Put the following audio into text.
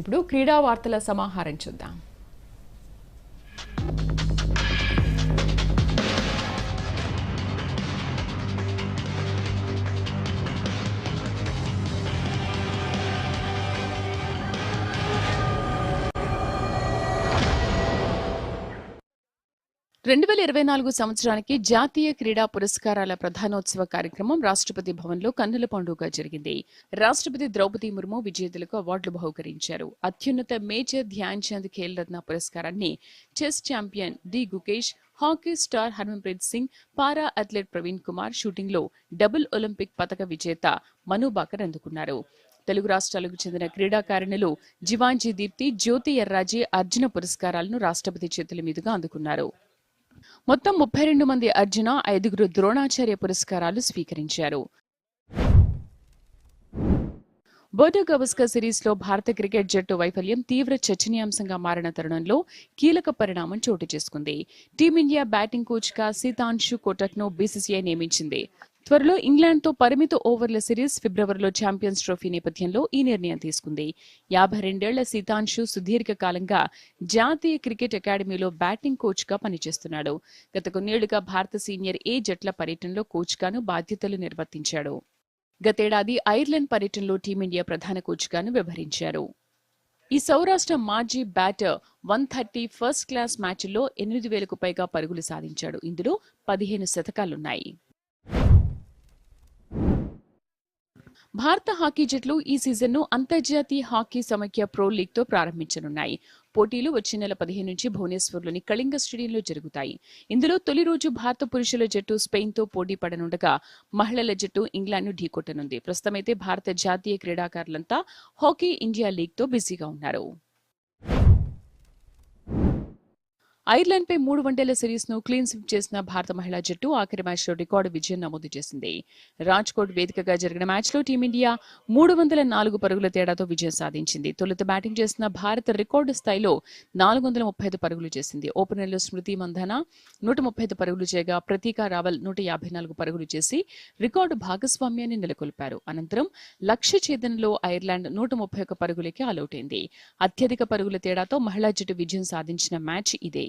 ఇప్పుడు క్రీడా వార్తల సమాహారం చూద్దాం. రెండు వేల ఇరవై నాలుగు సంవత్సరానికి జాతీయ క్రీడా పురస్కారాల ప్రధానోత్సవ కార్యక్రమం రాష్ట్రపతి భవన్లో కన్నుల పండుగ జరిగింది. రాష్ట్రపతి ద్రౌపది ముర్ము విజేతలకు అవార్డులు బహుకరించారు. అత్యున్నత మేజర్ ధ్యాన్ చంద్ ఖేల్ రత్న పురస్కారాన్ని chess champion D Gukesh hockey star Harmanpreet Singh para athlete Praveen Kumar షూటింగ్లో డబుల్ ఒలింపిక్ పతక విజేత మనుబాకర్ అందుకున్నారు. తెలుగు రాష్ట్రాలకు చెందిన క్రీడాకారిణులు జివాంజీ దీప్తి జ్యోతి ఎర్రాజీ అర్జున పురస్కారాలను రాష్ట్రపతి చేతుల మీదుగా అందుకున్నారు. మొత్తం ముప్పై రెండు మంది అర్జున ఐదుగురు ద్రోణాచార్య పురస్కారాలు స్వీకరించారు. బోర్డో గవస్కర్ సిరీస్లో భారత క్రికెట్ జట్టు వైఫల్యం తీవ్ర చర్చనీయాంశంగా మారిన తరుణంలో కీలక పరిణామం చోటు చేసుకుంది. టీమిండియా బ్యాటింగ్ కోచ్గా సీతాంశు కోటక్ను బీసీసీఐ నియమించింది. త్వరలో ఇంగ్లాండ్తో పరిమిత ఓవర్ల సిరీస్ ఫిబ్రవరిలో ఛాంపియన్స్ ట్రోఫీ నేపథ్యంలో ఈ నిర్ణయం తీసుకుంది. యాభై రెండేళ్ళ సీతాంశు సుదీర్ఘ కాలంగా జాతీయ క్రికెట్ అకాడమీలో బ్యాటింగ్ కోచ్గా పనిచేస్తున్నాడు. గత కొన్నేళ్ళుగా భారత సీనియర్ ఏ జట్ల పర్యటనలో కోచ్గాను బాధ్యతలు నిర్వర్తించాడు. గతేడాది ఐర్లాండ్ పర్యటనలో టీమిండియా ప్రధాన కోచ్గాను వ్యవహరించారు. ఈ సౌరాష్ట్ర మాజీ batter one thirty first class మ్యాచ్లో ఎనిమిది వేలకు పైగా పరుగులు సాధించాడు. ఇందులో పదిహేను శతకాలున్నాయి. భారత హాకీ జట్లు ఈ సీజన్ను అంతర్జాతీయ హాకీ సమైక్య ప్రో లీగ్తో ప్రారంభించనున్నాయి. పోటీలు వచ్చే నెల పదిహేను నుంచి భువనేశ్వర్లోని కళింగ స్టేడియంలో జరుగుతాయి. ఇందులో తొలి రోజు భారత పురుషుల జట్టు స్పెయిన్తో పోటీ పడనుండగా మహిళల జట్టు ఇంగ్లాండ్ను ఢీకొట్టనుంది. ప్రస్తుతమైతే భారత జాతీయ క్రీడాకారులంతా హాకీ ఇండియా లీగ్తో బిజీగా ఉన్నారు. ఐర్లాండ్ పై మూడు వన్డేల సిరీస్ను క్లీన్ స్విప్ చేసిన భారత మహిళా జట్టు ఆఖరి మ్యాచ్లో రికార్డు విజయం నమోదు చేసింది. రాజ్కోట్ వేదికగా జరిగిన మ్యాచ్లో టీమిండియా మూడు వందల నాలుగు పరుగుల తేడాతో విజయం సాధించింది. తొలుత బ్యాటింగ్ చేసిన భారత రికార్డు స్థాయిలో నాలుగు వందల ముప్పై ఐదు పరుగులు చేసింది. ఓపెనర్లు స్మృతి మంధన నూట ముప్పై ఐదు పరుగులు చేయగా ప్రతీకా రావల్ నూట యాభై నాలుగు పరుగులు చేసి రికార్డు భాగస్వామ్యాన్ని నెలకొల్పారు. అనంతరం లక్ష్య ఛేదనలో ఐర్లాండ్ నూట ముప్పై ఒక్క పరుగులకి ఆలౌట్ అయింది అత్యధిక పరుగుల తేడాతో మహిళా జట్టు విజయం సాధించిన మ్యాచ్ ఇదే.